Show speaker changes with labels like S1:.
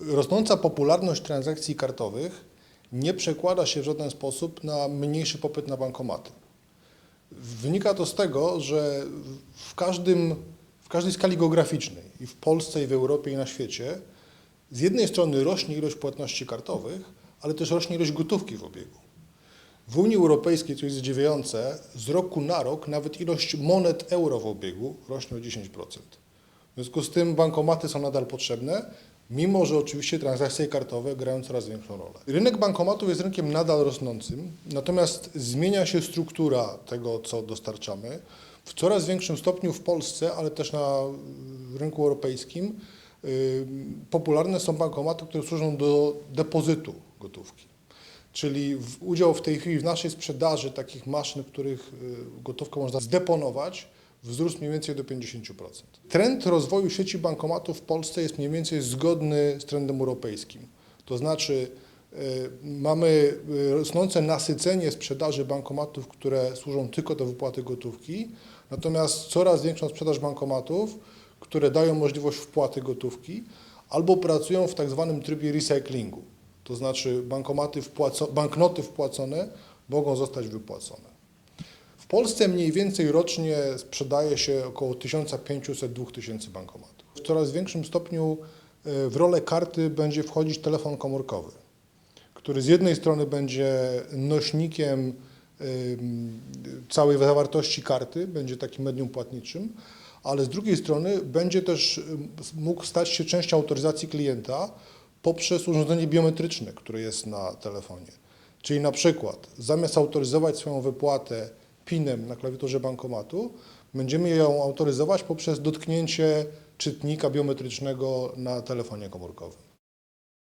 S1: Rosnąca popularność transakcji kartowych nie przekłada się w żaden sposób na mniejszy popyt na bankomaty. Wynika to z tego, że w, każdym, w każdej skali geograficznej, i w Polsce, i w Europie, i na świecie, z jednej strony rośnie ilość płatności kartowych, ale też rośnie ilość gotówki w obiegu. W Unii Europejskiej, co jest zdziwiające, z roku na rok nawet ilość monet euro w obiegu rośnie o 10%. W związku z tym bankomaty są nadal potrzebne, mimo że oczywiście transakcje kartowe grają coraz większą rolę. Rynek bankomatów jest rynkiem nadal rosnącym, natomiast zmienia się struktura tego, co dostarczamy. W coraz większym stopniu w Polsce, ale też na rynku europejskim, popularne są bankomaty, które służą do depozytu gotówki. Czyli udział w tej chwili w naszej sprzedaży takich maszyn, w których y, gotówkę można zdeponować, wzrósł mniej więcej do 50%. Trend rozwoju sieci bankomatów w Polsce jest mniej więcej zgodny z trendem europejskim. To znaczy y, mamy y, rosnące nasycenie sprzedaży bankomatów, które służą tylko do wypłaty gotówki, natomiast coraz większą sprzedaż bankomatów, które dają możliwość wpłaty gotówki albo pracują w tak zwanym trybie recyklingu. To znaczy bankomaty wpłaco, banknoty wpłacone mogą zostać wypłacone. Polsce mniej więcej rocznie sprzedaje się około 1500-2000 bankomatów. W coraz większym stopniu e, w rolę karty będzie wchodzić telefon komórkowy, który z jednej strony będzie nośnikiem całej zawartości karty, będzie takim medium płatniczym, ale z drugiej strony będzie też mógł stać się częścią autoryzacji klienta poprzez urządzenie biometryczne, które jest na telefonie. Czyli na przykład zamiast autoryzować swoją wypłatę PIN-em na klawiaturze bankomatu, będziemy ją autoryzować poprzez dotknięcie czytnika biometrycznego na telefonie komórkowym.